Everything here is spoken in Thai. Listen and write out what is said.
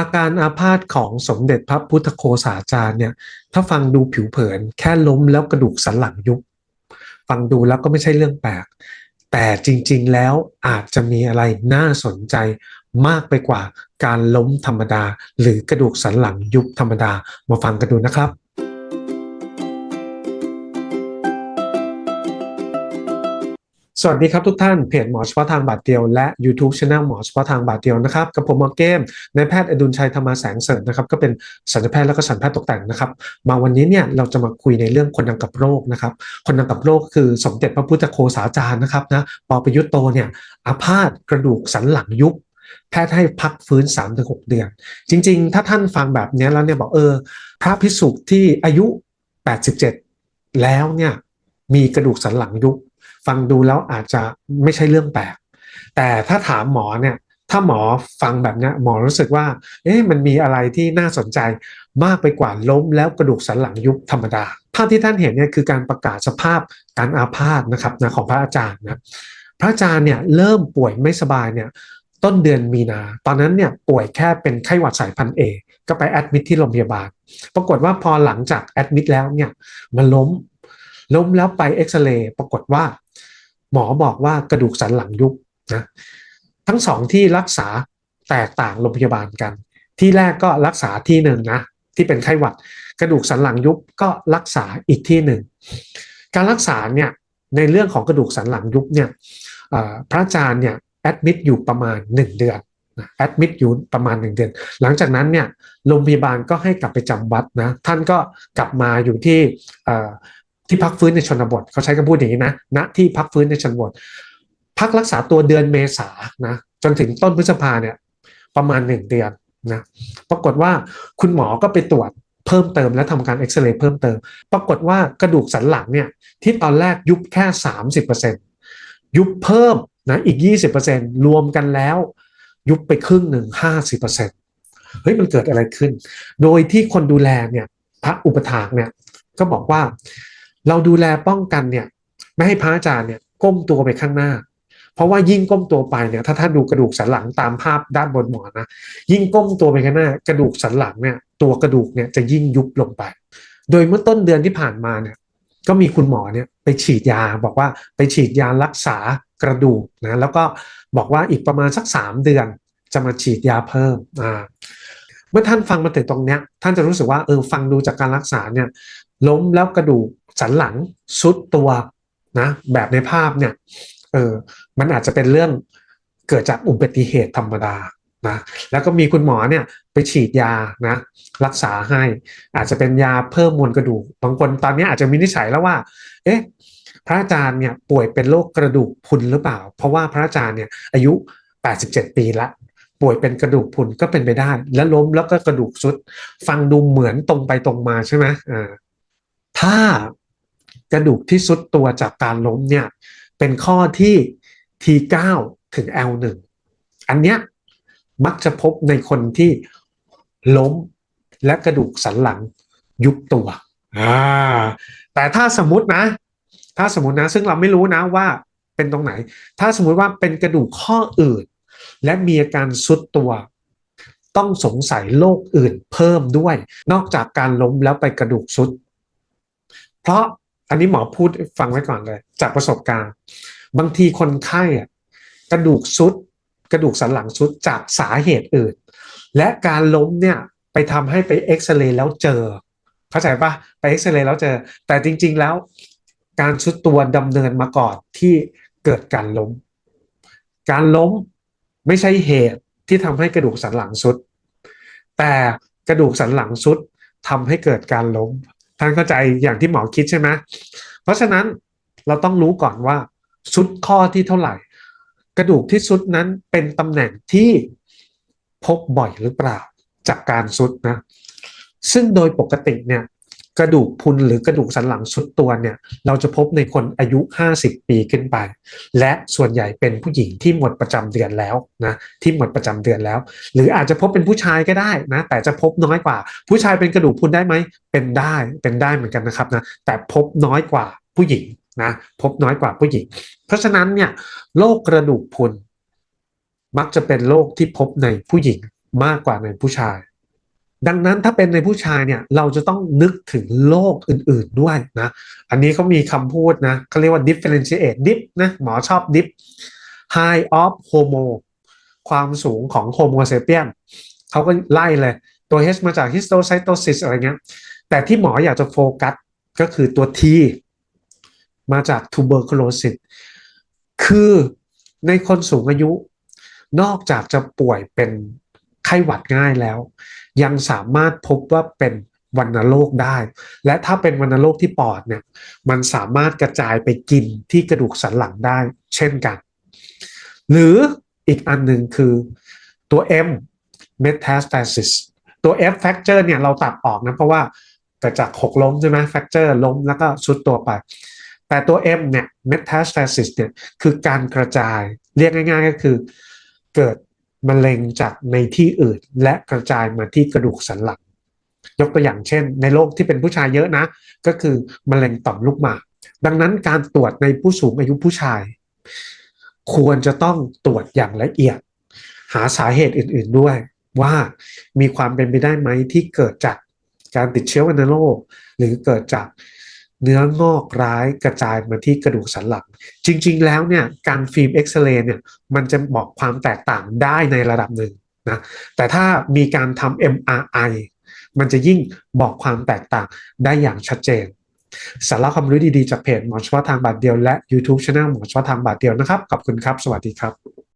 อาการอาพาธของสมเด็จพระพุทธโคสาจารย์เนี่ย ถ้าฟังดูผิวเผิน แค่ล้มแล้วกระดูกสันหลังยุบ ฟังดูแล้วก็ไม่ใช่เรื่องแปลก แต่จริงๆแล้วอาจจะมีอะไรน่าสนใจมากไปกว่าการล้มธรรมดา หรือกระดูกสันหลังยุบธรรมดา มาฟังกันดูนะครับ สวัสดีครับทุกท่านเพจหมอเฉพาะทางบาดเดียวและ YouTube Channel หมอเฉพาะทางบาดเดียวนะครับกับผมหมอเกมนายแพทย์อดุลชัยธรรมาแสงเสริมนะครับก็เป็นสัญญแพทย์และก็สัญแพทย์ตกแต่งนะครับ มาวันนี้เนี่ยเราจะมาคุยในเรื่องคนดังกับโรคนะครับ คนดังกับโรคคือสมเด็จพระพุทธโฆษาจารย์นะครับนะปอประยุทธ์โตเนี่ยอาพาธกระดูกสันหลังยุบแพทย์ให้พักฟื้น 3-6 เดือน จริง ๆ ถ้าท่านฟังแบบนี้แล้วเนี่ยบอกเออ พระพิสุที่อายุ 87 แล้วเนี่ยมีกระดูกสันหลังยุบ ฟังดูแล้วอาจจะไม่ใช่เรื่องแปลก แต่ถ้าถามหมอเนี่ยถ้าหมอฟังแบบเนี้ยหมอรู้สึกว่า เอ๊ะมันมีอะไรที่น่าสนใจมากไปกว่าล้มแล้วกระดูกสันหลังยุบธรรมดา ภาพที่ท่านเห็นเนี่ยคือการประกาศสภาพการอาพาธนะครับนะของพระอาจารย์นะพระอาจารย์เนี่ยเริ่มป่วยไม่สบายเนี่ยต้นเดือนมีนา ตอนนั้นเนี่ยป่วยแค่เป็นไข้หวัดสายพันธุ์เอก็ไปแอดมิทที่โรงพยาบาล ปรากฏว่าพอหลังจากแอดมิทแล้วเนี่ยมันล้ม ล้มแล้วไปเอ็กซเรย์ปรากฏว่า หมอบอกว่ากระดูกสันหลังยุบนะทั้งสองที่รักษาแตกต่างโรงพยาบาลกัน ที่แรกก็รักษาที่หนึ่งนะที่เป็นไข้หวัด กระดูกสันหลังยุบก็รักษาอีกที่หนึ่งการรักษาเนี่ยในเรื่องของกระดูกสันหลังยุบเนี่ยพระอาจารย์เนี่ยแอดมิดอยู่ประมาณ 1 เดือนแอดมิดอยู่ประมาณ 1 เดือน หลังจากนั้นเนี่ยโรงพยาบาลก็ให้กลับไปจำวัดนะท่านก็กลับมาอยู่ที่ ที่พักฟื้นในชนบทเขาใช้คำพูดอย่างนี้นะณที่พักฟื้นในชนบท พักรักษาตัวเดือนเมษานะจนถึงต้นพฤษภาเนี่ยประมาณ1เดือนนะปรากฏว่าคุณหมอก็ไปตรวจเพิ่มเติมและทำการเอ็กซเรย์เพิ่มเติม ปรากฏว่ากระดูกสันหลังเนี่ยที่ตอนแรกยุบแค่ 30%ยุบเพิ่มนะอีก 20%รวมกันแล้ว ยุบไปครึ่งหนึ่ง50%เฮ้ยมันเกิดอะไรขึ้น โดยที่คนดูแลเนี่ยพระอุปถากเนี่ยก็บอกว่า เราดูแลป้องกันเนี่ย ไม่ให้พระอาจารย์เนี่ยก้มตัวไปข้างหน้า เพราะว่ายิ่งก้มตัวไปเนี่ย ถ้าท่านดูกระดูกสันหลังตามภาพด้านบนหมอนนะยิ่งก้มตัวไปข้างหน้ากระดูกสันหลังเนี่ย ตัวกระดูกเนี่ยจะยิ่งยุบลงไป โดยเมื่อต้นเดือนที่ผ่านมาเนี่ย ก็มีคุณหมอเนี่ยไปฉีดยาบอกว่าไปฉีดยารักษากระดูกนะแล้วก็บอกว่าอีกประมาณสัก3เดือนจะมาฉีดยาเพิ่มอ่าเมื่อท่านฟังมาถึงตรงเนี้ยท่านจะรู้สึกว่าเออฟังดูจากการรักษาเนี่ยล้มแล้วกระดูก สันหลังซุดตัวนะแบบในภาพเนี่ยเออมันอาจจะเป็นเรื่องเกิดจากอุบัติเหตุธรรมดานะแล้วก็มีคุณหมอเนี่ยไปฉีดยานะรักษาให้อาจจะเป็นยาเพิ่มมวลกระดูก บางคนตอนนี้อาจจะมีนิสัยแล้วว่า เอ๊ะพระอาจารย์เนี่ยป่วยเป็นโรคกระดูกพุนหรือเปล่า เพราะว่าพระอาจารย์เนี่ยอายุ 87 ปีละป่วยเป็นกระดูกพุนก็เป็นไปได้ แล้วล้มแล้วก็กระดูกซุด ฟังดูเหมือนตรงไปตรงมาใช่ไหมอ่าถ้า กระดูกที่ซุดตัวจากการล้มเนี่ยเป็นข้อที่ T9 ถึง L1 อันเนี้ยมักจะพบในคนที่ล้มและกระดูกสันหลังยุบตัวอ่าแต่ถ้าสมมตินะ ถ้าสมมตินะ ซึ่งเราไม่รู้นะว่าเป็นตรงไหน ถ้าสมมุติว่าเป็นกระดูกข้ออื่น และมีอาการซุดตัว ต้องสงสัยโรคอื่นเพิ่มด้วย นอกจากการล้มแล้วไปกระดูกซุด เพราะ อันนี้หมอพูดฟังไว้ก่อนเลย จากประสบการณ์ บางทีคนไข้อะกระดูกซุด กระดูกสันหลังซุดจากสาเหตุอื่น และการล้มเนี่ยไปทำให้ไปเอ็กซเรย์แล้วเจอ เข้าใจปะไปเอ็กซเรย์แล้วเจอ แต่จริง ๆแล้ว การซุดตัวดำเนินมาก่อนที่เกิดการล้ม การล้มไม่ใช่เหตุที่ทำให้กระดูกสันหลังซุด แต่กระดูกสันหลังซุดทำให้เกิดการล้ม ท่านเข้าใจอย่างที่หมอคิดใช่ไหมเพราะฉะนั้นเราต้องรู้ก่อนว่าซุดข้อที่เท่าไหร่ กระดูกที่ซุดนั้นเป็นตำแหน่งที่พบบ่อยหรือเปล่าจากการซุดนะ ซึ่งโดยปกติเนี่ย กระดูกพุนหรือกระดูกสันหลังซุดตัวเนี่ยเราจะพบในคนอายุ 50 ปีขึ้นไป และส่วนใหญ่เป็นผู้หญิงที่หมดประจำเดือนแล้วนะที่หมดประจำเดือนแล้ว หรืออาจจะพบเป็นผู้ชายก็ได้นะแต่จะพบน้อยกว่า ผู้ชายเป็นกระดูกพุนได้ไหมเป็นได้เป็นได้เหมือนกันนะครับนะแต่พบน้อยกว่าผู้หญิงนะพบน้อยกว่าผู้หญิง เพราะฉะนั้นเนี่ยโรคกระดูกพุนมักจะเป็นโรคที่พบในผู้หญิงมากกว่าในผู้ชาย ดังนั้นถ้าเป็นในผู้ชายเนี่ยเราจะต้องนึกถึงโรคอื่นๆด้วยนะ อันนี้เขามีคำพูดนะเขาเรียกว่า differentiate dip นะหมอชอบ dip high of homo ความสูงของ homo sapien เขาก็ไล่เลย ตัว H มาจาก histocytosis อะไรเงี้ย แต่ที่หมออยากจะโฟกัสก็คือตัว T มาจาก tuberculosis คือในคนสูงอายุนอกจากจะป่วยเป็น ข้หวัดง่ายแล้ว ยังสามารถพบว่าเป็นวัณโรคได้ และถ้าเป็นวัณโรคที่ปอดเนี่ยมันสามารถกระจายไปกินที่กระดูกสันหลังได้เช่นกัน หรืออีกอันหนึ่งคือตัว M metastasis ตัว F fracture เนี่ยเราตัดออกนะเพราะว่าเกิดจากหกล้มใช่ไหม fracture ล้มแล้วก็สุดตัวไป แต่ตัว M เนี่ย metastasis เนี่ยคือการกระจายเรียกง่ายๆก็คือเกิด มะเร็งจากในที่อื่น และกระจายมาที่กระดูกสันหลัง ยกตัวอย่างเช่น ในโรคที่เป็นผู้ชายเยอะนะ ก็คือมะเร็งต่อมลูกหมากดังนั้นการตรวจในผู้สูงอายุผู้ชาย ควรจะต้องตรวจอย่างละเอียด หาสาเหตุอื่น ๆด้วย ว่ามีความเป็นไปได้ไหมที่เกิดจากการติดเชื้อวัณโรคหรือเกิดจาก เนื้องอกร้ายกระจายมาที่กระดูกสันหลัง จริง ๆ แล้วเนี่ยการฟิล์มเอ็กซเรย์เนี่ยมันจะบอกความแตกต่างได้ในระดับหนึ่งนะแต่ถ้ามีการทำ MRI มันจะยิ่งบอกความแตกต่างได้อย่างชัดเจนสาระความรู้ดี ๆ จากเพจหมอเฉพาะทางบาทเดียวและ YouTube c h anel หมอเฉพาะทางบาทเดียวนะครับ ขอบคุณครับ สวัสดีครับ